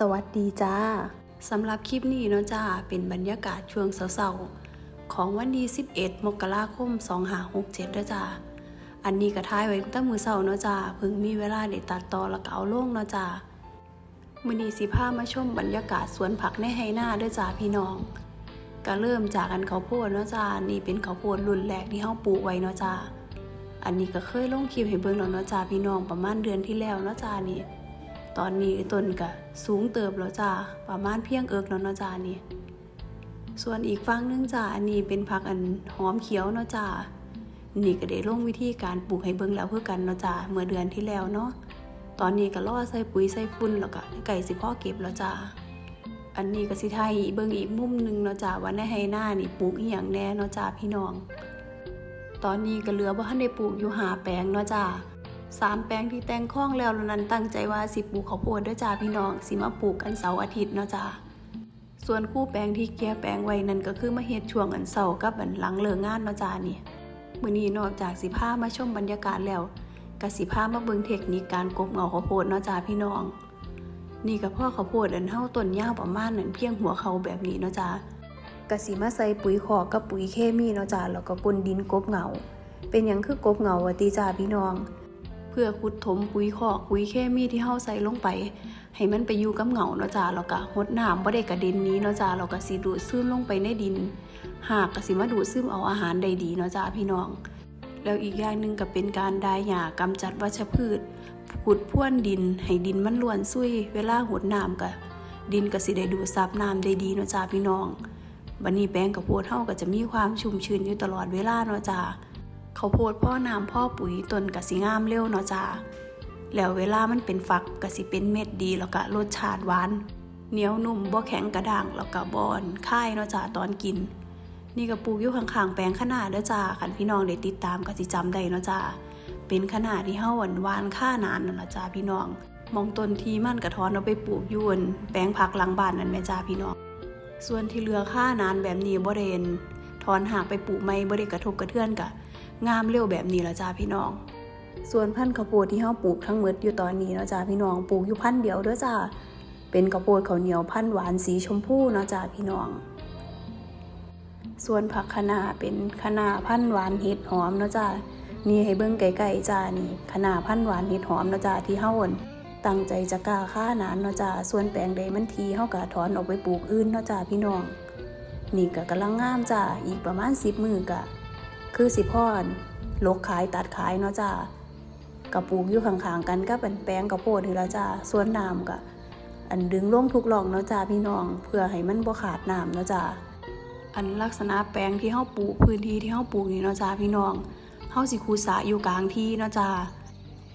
สวัสดีจ้าสำหรับคลิปนี้เนาะจ้าเป็นบรรยากาศช่วงเสาร์ๆของวันที่11 มกราคม 2567เด้อจ้าอันนี้ก็ท้ายไว้ตั้งมือเสาร์เนาะจ้าเพิ่งมีเวลาได้ตัดต่อแล้วก็เอาลงเนาะจ้ามือนีสิพามาชมบรรยากาศสวนผักในไฮนาเด้อจ้าพี่น้องก็เริ่มจากอันข้าวโพดเนาะจ้านี่เป็นข้าวโพดรุ่นแรกที่เฮาปลูกไว้เนาะจ้าอันนี้ก็เคยลงคลิปให้เบิ่งแล้วเนาะจ้าพี่น้องประมาณเดือนที่แล้วเนาะจ้านี่ ตอนนี้ต้นก็สูงเติบแล้วจ้าประมาณเพียงเอิกแล้วเนาะจ้านี่ ส่วนอีกฝั่งนึงจ้าอันนี้เป็นผักอันหอมเขียวเนาะจ้านี่ก็ได้ลงวิธีการปลูกให้เบิ่งแล้วเพื่อกันเนาะจ้าเมื่อเดือนที่แล้วเนาะตอนนี้ก็รอใส่ปุ๋ยใส่ฝุ่นแล้วก็ไก่สิพ่อเก็บแล้วจ้าอันนี้ก็สิไทยเบิ่งอีกมุมหนึงเนาะจ้าว่าในไฮหน้านี่ปลูกอีหยังแน่เนาะจ้าพี่น้อง ตอนนี้ก็เหลือบ่ทันได้ปลูกอยู่หาแปลงเนาะจ้า สามแปลงที่แต่งคล้องแล้วนั้นตั้งใจว่าสิปลูกข้าวโพดด้วยจ้าพี่น้อง สิมาปลูกกันเสาร์อาทิตย์เนาะจ้าส่วนคู่แปลงที่แกแปลงไว้นั่นก็คือมาเฮ็ดช่วงอันเสาร์กับอันหลังเลิกงานเนาะจ้านี่มื้อนี้นอกจากสิพามาชมบรรยากาศแล้วก็สิพามาเบิ่งเทคนิคการกบเงาข้าวโพดเนาะจ้าพี่น้อง นี่ก็พ่อข้าวโพดอันเฮาต้นยาวประมาณนั้นเพียงหัวเขาแบบนี้เนาะจ้ากะสิมาใส่ปุ๋ยคอกับปุ๋ยเคมีเนาะจ้าแล้วก็กลนดินกบเงาเป็นหยังคือกบเงาวะติจ้าพี่น้อง พื่อขุดถมปุ๋ยคอกปุ๋ยเคมีที่เฮาใส่ลงไป ให้มันไปอยู่กับเหงาเนาะจ้าแล้วก็หดน้ำบ่ได้กระเด็นนี้เนาะจ้าแล้วก็สิดูดซึมลงไปในดิน หากก็สิมาดูดซึมเอาอาหารได้ดีเนาะจ้าพี่น้อง แล้วอีกอย่างหนึ่งก็เป็นการดายหญ้ากำจัดวัชพืชขุดพ่วนดิน ให้ดินมันล้วนซุยเวลาหดน้ำก็ดินก็สิได้ดูดซับน้ำได้ดีเนาะจ้าพี่น้องบัดนี้แปลงกับโพดเฮาก็จะมีความชุ่มชื้นอยู่ตลอดเวลาเนาะจ้า เขาโพดพ่อน้ำพ่อปุ๋ยต้นกะสิงามเร็วเนาะจ้าแล้วเวลามันเป็นฝักกะสิเป็นเม็ดดีแล้วก็รสชาติหวานเหนียวนุ่มบ่แข็งกระด้างแล้วก็บอนค่ายเนาะจ้าตอนกิน นี่ก็ปลูกอยู่ข้างๆแปลงขนาดเด้อจ้าคันพี่น้องได้ติดตามก็สิจำได้เนาะจ้าเป็นขนาดที่เฮาหวานหวานค่านานนั่นล่ะจ้าพี่น้อง มองต้นทีมันกระท้อนเอาไปปลูกยวนแปลงผักหลังบ้านนั่นแม่จ้าพี่น้อง ส่วนที่เหลือค่านานแบบนี้บ่ได้ถอนหากไปปลูกใหม่บ่ได้กระทบกระเทือนกะ งามเร็วแบบนี้ละจ้าพี่น้อง ส่วนพันธุ์ข้าวโพดที่เฮาปลูกทั้งหมดอยู่ตอนนี้เนาะจ้าพี่น้องปลูกอยู่พันธุ์เดียวเด้อจ้าเป็นข้าวโพดข้าวเหนียวพันธุ์หวานสีชมพูเนาะจ้าพี่น้อง ส่วนผักคะน้าเป็นคะน้าพันธุ์หวานเห็ดหอมเนาะจ้านี่ให้เบิ่งไกลๆจ้านี่คะน้าพันธุ์หวานเห็ดหอมเนาะจ้าที่เฮาอ่นตั้งใจจะกล้าค่านานเนาะจ้าส่วนแปลงใดมันทีเฮาก็ถอนออกไปปลูกอื่นเนาะจ้าพี่น้อง นี่ก็กำลังงามจ้าอีกประมาณ10มือกะ คือสิพ่อนลกขายตัดขายเนาะจ้ากระปูกอยู่ข้างๆกันก็เป็นแปลงกระโพดนี่ละจ้าส่วนน้ำก็อันดึงลงทุกหลองเนาะจ้าพี่น้อง เพื่อให้มันบ่ขาดน้ำเนาะจ้าอันลักษณะแปลงที่เฮาปลูกพื้นที่ที่เฮาปลูกนี่เนาะจ้าพี่น้องเฮาสิคูสระอยู่กลางที่เนาะจ้า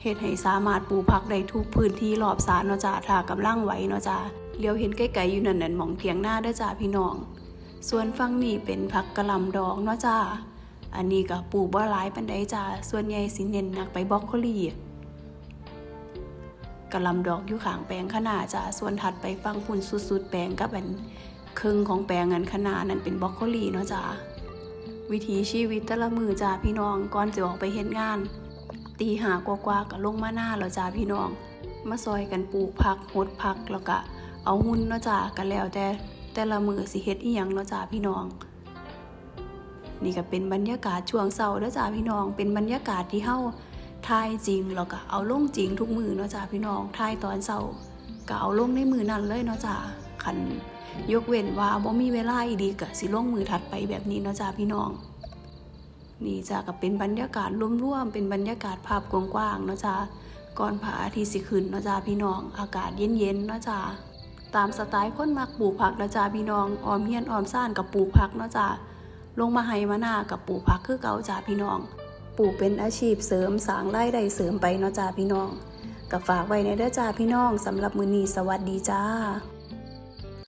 เฮ็ดให้สามารถปลูกผักได้ทุกพื้นที่รอบสรเนาะจ้าถ้ากำลังไหวเนาะจ้าเลี้ยวเห็นไกลๆอยู่นั่นนั่นมองเถียงหน้าเด้อจ้าพี่น้อง ส่วนฝั่งนี้เป็นผักกะหล่ำดอกเนาะจ้า อันนี้ก็ปลูกบ่หลายปานใดจ้าส่วนใหญ่สิเน้นหนักไปบรอกโคลีกะลำดอกอยู่ข้างแปลงขนาดจ้าส่วนถัดไปฟังพุ่นสุดๆแปลงก็เป็นครึ่งของแปลงอันขนาดนั้นเป็นบรอกโคลีเนาะจ้าวิถีชีวิตแต่ละมือจ้าพี่น้องก่อนจะออกไปเฮ็ดงาน ตีหากว่าๆก็ลงมาหน้าแล้วจ้าพี่น้อง มาซอยกันปลูกผักหดผักแล้วก็เอาหุ่นเนาะจ้าก็แล้วแต่แต่ละมือสิเฮ็ดอีหยังเนาะจ้าพี่น้อง นี่ก็เป็นบรรยากาศช่วงเช้าเด้อจ้าพี่น้อง เป็นบรรยากาศที่เฮาถ่ายจริงแล้วก็เอาลงจริงทุกมือเนาะจ้าพี่น้องถ่ายตอนเช้าก็เอาลงในมือนั้นเลยเนาะจ้าคันยกเว้นว่าบ่มีเวลาอีดีก็สิลงมือถัดไปแบบนี้เนาะจ้าพี่น้อง นี่จ้าก็เป็นบรรยากาศร่วมๆเป็นบรรยากาศภาพกว้างๆเนาะจ้าก่อนพระอาทิตย์สิขึ้นเนาะจ้าพี่น้อง อากาศเย็นๆเนาะจ้าตามสไตล์คนมักปลูกผักเนาะจ้าพี่น้องออมเฮียนออมซ่านกับปลูกผักเนาะจ้า ลงมาให้มาหน้ากับปลูกผักคือเก่าจ้าพี่น้อง ปลูกเป็นอาชีพเสริมสางรายได้เสริมไปเนาะจ้าพี่น้องกับฝากไว้ในเด้อจ้าพี่น้องสำหรับมื้อนี้สวัสดีจ้า